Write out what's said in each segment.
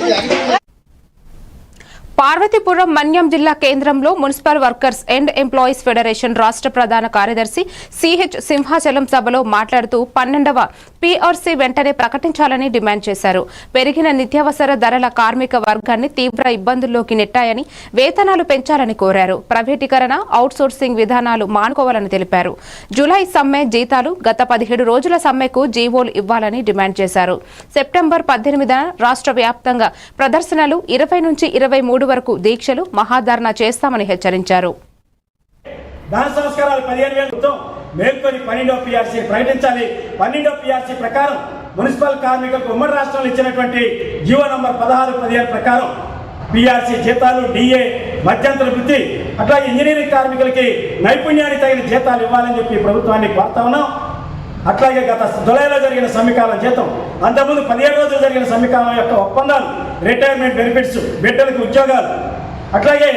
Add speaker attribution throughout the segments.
Speaker 1: ¡Gracias! Parvathipuram Manyam జిల్లా కేంద్రంలో municipal workers and employees federation రాష్ట్ర ప్రధాన కార్యదర్శి సిహెచ్ సింహాచలం సభలో మాట్లాడుతూ పన్నెండవ పీఆర్సీ వెంటనే ప్రకటించాలని డిమాండ్ చేశారు. పెరిగిన నిత్యావసర ధరల కార్మిక వర్గాన్ని తీవ్ర ఇబ్బందుల్లోకి నెట్టాయని వేతనాలు పెంచాలని కోరారు. ప్రైవేటీకరణ అవుట్సోర్సింగ్ విధానాలు మానుకోవాలని తెలిపారు. జూలై సమ్మె జీతాలు గత పదిహేడు రోజుల సమ్మెకు జీవోలు ఇవ్వాలని డిమాండ్ చేశారు. సెప్టెంబర్ పద్దెనిమిదిన రాష్ట్ర వ్యాప్తంగా ప్రదర్శనలు ఇరవై నుంచి ఇరవై మూడు వరకు దీక్షలు మహాధర్నా చేస్తామని హెచ్చరించారు.
Speaker 2: దాన సంస్కారాలు పదిహేను వేలతో మేల్కొని పన్నెండో పిఆర్సీ ప్రకటించాలి. పన్నెండో పిఆర్సీ ప్రకారం మున్సిపల్ కార్మికులకు ఉమ్మడి రాష్ట్రంలో ఇచ్చినటువంటి జీవో నంబర్ పదహారు పదిహేను ప్రకారం పిఆర్సీ జీతాలు డిఏ మధ్యంతర వృత్తి అట్లాగే ఇంజనీరింగ్ కార్మికులకి నైపుణ్యానికి తగిన జీతాలు ఇవ్వాలని చెప్పి ప్రభుత్వాన్ని కోరుతా ఉన్నాం. అట్లాగే గత జులైలో జరిగిన సమ్మెకాలం జీతం అంతకుముందు పదిహేడు రోజులు జరిగిన సమీకాలం యొక్క ఒప్పందాలు రిటైర్మెంట్ బెనిఫిట్స్ బిడ్డలకు ఉద్యోగాలు. అట్లాగే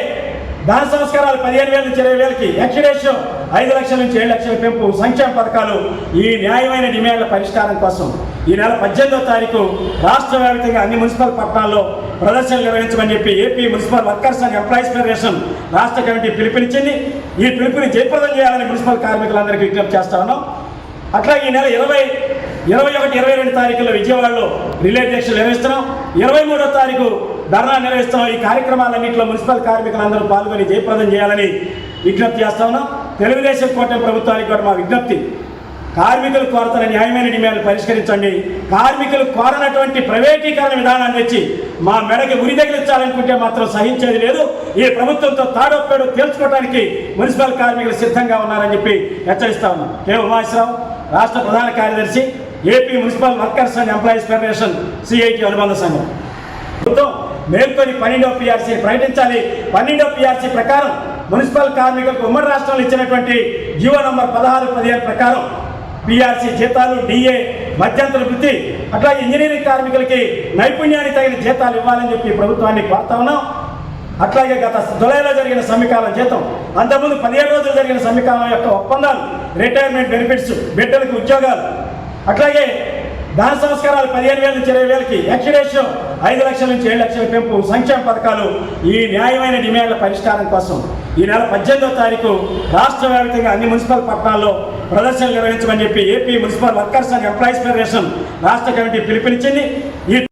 Speaker 2: దాన సంస్కారాలు పదిహేను వేల నుంచి ఇరవై వేలకి ఎక్స్రేషియో ఐదు లక్షల నుంచి ఏడు లక్షల పెంపు సంక్షేమ పథకాలు ఈ న్యాయమైన డిమాండ్ల పరిష్కారం కోసం ఈ నెల పద్దెనిమిదో తారీఖు రాష్ట్ర వ్యాప్తంగా అన్ని మున్సిపల్ పట్టణాల్లో ప్రదర్శనలు నిర్వహించమని చెప్పి AP municipal workers and employees federation రాష్ట్ర కమిటీ పిలుపునిచ్చింది. ఈ పిలుపుని జయప్రదం చేయాలని మున్సిపల్ కార్మికులందరికీ విజ్ఞప్తి చేస్తా ఉన్నాం. అట్లా ఈ నెల ఇరవై ఇరవై ఒకటి ఇరవై రెండు తారీఖుల్లో విజయవాడలో రిలే దీక్షలు నిర్వహిస్తున్నాం. ఇరవై మూడో తారీఖు ధర్నా నిర్వహిస్తున్నాం. ఈ కార్యక్రమాలన్నింటిలో మున్సిపల్ కార్మికులందరూ పాల్గొని జయప్రదం చేయాలని విజ్ఞప్తి చేస్తా ఉన్నాం. తెలుగుదేశం కూటమి ప్రభుత్వానికి కూడా మా విజ్ఞప్తి కార్మికులు కోరుతున్న న్యాయమైన డిమాండ్లు పరిష్కరించండి. కార్మికులు కోరనటువంటి ప్రైవేటీకరణ విధానాన్ని తెచ్చి మా మెడకి ఉరి తగిలించాలనుకుంటే మాత్రం సహించేది లేదు. ఈ ప్రభుత్వంతో తాడొప్పాడు తేల్చుకోవడానికి మున్సిపల్ కార్మికులు సిద్ధంగా ఉన్నారని చెప్పి హెచ్చరిస్తా ఉన్నాం. కె ఉమాశ్రావు. రాష్ట్ర ప్రధాన కార్యదర్శి AP municipal workers and employees federation CIT అనుబంధ సంఘం. ప్రభుత్వం మేల్కొని పన్నెండో పిఆర్సీ ప్రకటించాలి. పన్నెండో పిఆర్సీ ప్రకారం మున్సిపల్ కార్మికులకు ఉమ్మడి రాష్ట్రంలో ఇచ్చినటువంటి జీవో నంబర్ పదహారు పదిహేను ప్రకారం పిఆర్సీ జీతాలు డిఏ మధ్యంతర వృత్తి అట్లాగే ఇంజనీరింగ్ కార్మికులకి నైపుణ్యానికి తగిన జీతాలు ఇవ్వాలని చెప్పి ప్రభుత్వాన్ని కోరుతా ఉన్నాం. అట్లాగే గత జులైలో జరిగిన సమీకాలం జీతం అంతకుముందు పదిహేడు రోజులు జరిగిన సమీకాలం యొక్క ఒప్పందాలు రిటైర్మెంట్ బెనిఫిట్స్ బిడ్డలకు ఉద్యోగాలు. అట్లాగే దాన సంస్కారాలు పదిహేను వేల నుంచి ఇరవై వేలకి ఎక్స్రేషియో ఐదు లక్షల నుంచి ఏడు లక్షల పెంపు సంక్షేమ పథకాలు ఈ న్యాయమైన డిమాండ్ల పరిష్కారం కోసం ఈ నెల పద్దెనిమిదో తారీఖు రాష్ట్ర వ్యాప్తంగా అన్ని మున్సిపల్ పట్టణాల్లో ప్రదర్శనలు నిర్వహించమని చెప్పి AP municipal workers and employees federation రాష్ట్ర కమిటీ పిలుపునిచ్చింది. ఈ